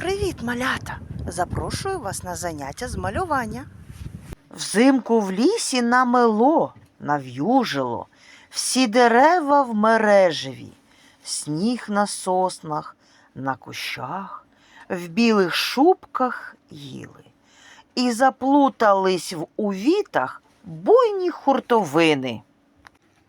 Привіт, малята! Запрошую вас на заняття з малювання. Взимку в лісі намело, нав'южило, всі дерева в мережеві, сніг на соснах, на кущах, в білих шубках їли. І заплутались в увітах буйні хуртовини.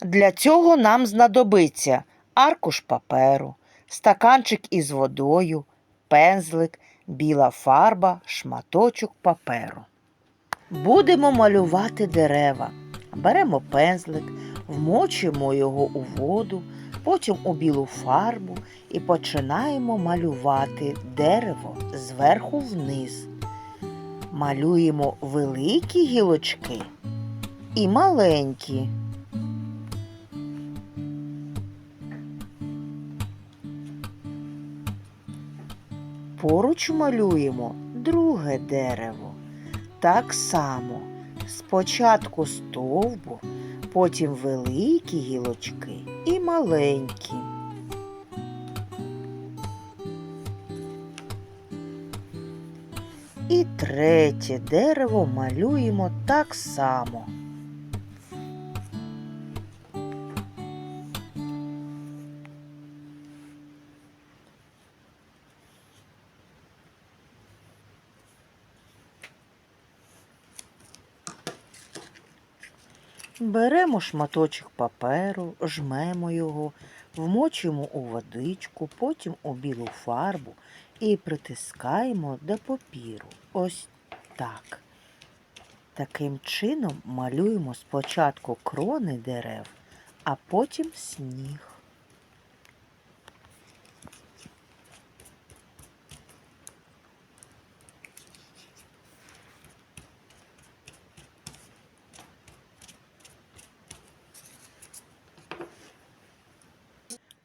Для цього нам знадобиться аркуш паперу, стаканчик із водою, пензлик, біла фарба, шматочок паперу. Будемо малювати дерева. Беремо пензлик, вмочуємо його у воду, потім у білу фарбу і починаємо малювати дерево зверху вниз. Малюємо великі гілочки і маленькі. Поруч малюємо друге дерево. Так само спочатку стовбур, потім великі гілочки і маленькі. І третє дерево малюємо так само. Беремо шматочок паперу, жмемо його, вмочуємо у водичку, потім у білу фарбу і притискаємо до папіру. Ось так. Таким чином малюємо спочатку крони дерев, а потім сніг.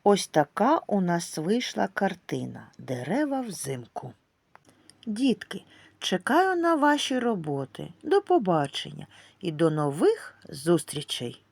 Ось така у нас вийшла картина Дерева взимку. Дітки, чекаю на ваші роботи. До побачення і до нових зустрічей!